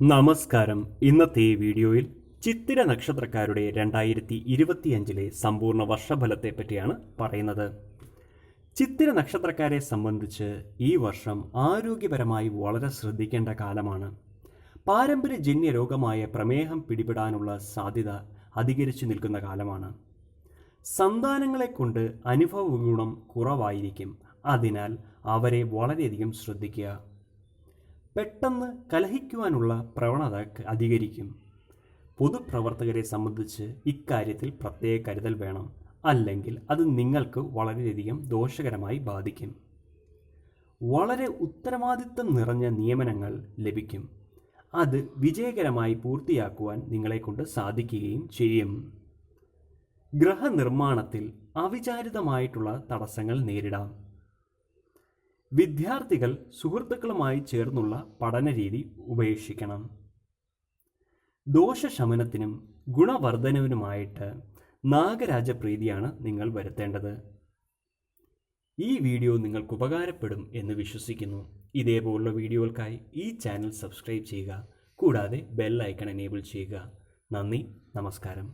നമസ്കാരം. ഇന്നത്തെ ഈ വീഡിയോയിൽ ചിത്തിര നക്ഷത്രക്കാരുടെ രണ്ടായിരത്തി ഇരുപത്തിയഞ്ചിലെ സമ്പൂർണ വർഷഫലത്തെ പറ്റിയാണ് പറയുന്നത്. ചിത്തിര നക്ഷത്രക്കാരെ സംബന്ധിച്ച് ഈ വർഷം ആരോഗ്യപരമായി വളരെ ശ്രദ്ധിക്കേണ്ട കാലമാണ്. പാരമ്പര്യജന്യ രോഗമായ പ്രമേഹം പിടിപെടാനുള്ള സാധ്യത അധികരിച്ചു നിൽക്കുന്ന കാലമാണ്. സന്താനങ്ങളെ കൊണ്ട് അനുഭവ ഗുണം കുറവായിരിക്കും. അതിനാൽ അവരെ വളരെയധികം ശ്രദ്ധിക്കുക. പെട്ടെന്ന് കലഹിക്കുവാനുള്ള പ്രവണത അധികരിക്കും. പൊതുപ്രവർത്തകരെ സംബന്ധിച്ച് ഇക്കാര്യത്തിൽ പ്രത്യേക കരുതൽ വേണം. അല്ലെങ്കിൽ അത് നിങ്ങൾക്ക് വളരെയധികം ദോഷകരമായി ബാധിക്കും. വളരെ ഉത്തരവാദിത്തം നിറഞ്ഞ നിയമനങ്ങൾ ലഭിക്കും. അത് വിജയകരമായി പൂർത്തിയാക്കുവാൻ നിങ്ങളെക്കൊണ്ട് സാധിക്കുകയും ചെയ്യും. ഗ്രഹനിർമ്മാണത്തിൽ അവിചാരിതമായിട്ടുള്ള തടസ്സങ്ങൾ നേരിടാം. വിദ്യാർത്ഥികൾ സുഹൃത്തുക്കളുമായി ചേർന്നുള്ള പഠനരീതി ഉപേക്ഷിക്കണം. ദോഷശമനത്തിനും ഗുണവർദ്ധനവിനുമായിട്ട് നാഗരാജപ്രീതിയാണ് നിങ്ങൾ വരുത്തേണ്ടത്. ഈ വീഡിയോ നിങ്ങൾക്ക് ഉപകാരപ്പെടും എന്ന് വിശ്വസിക്കുന്നു. ഇതേപോലുള്ള വീഡിയോകൾക്കായി ഈ ചാനൽ സബ്സ്ക്രൈബ് ചെയ്യുക. കൂടാതെ ബെൽ ഐക്കൺ എനേബിൾ ചെയ്യുക. നന്ദി നമസ്കാരം.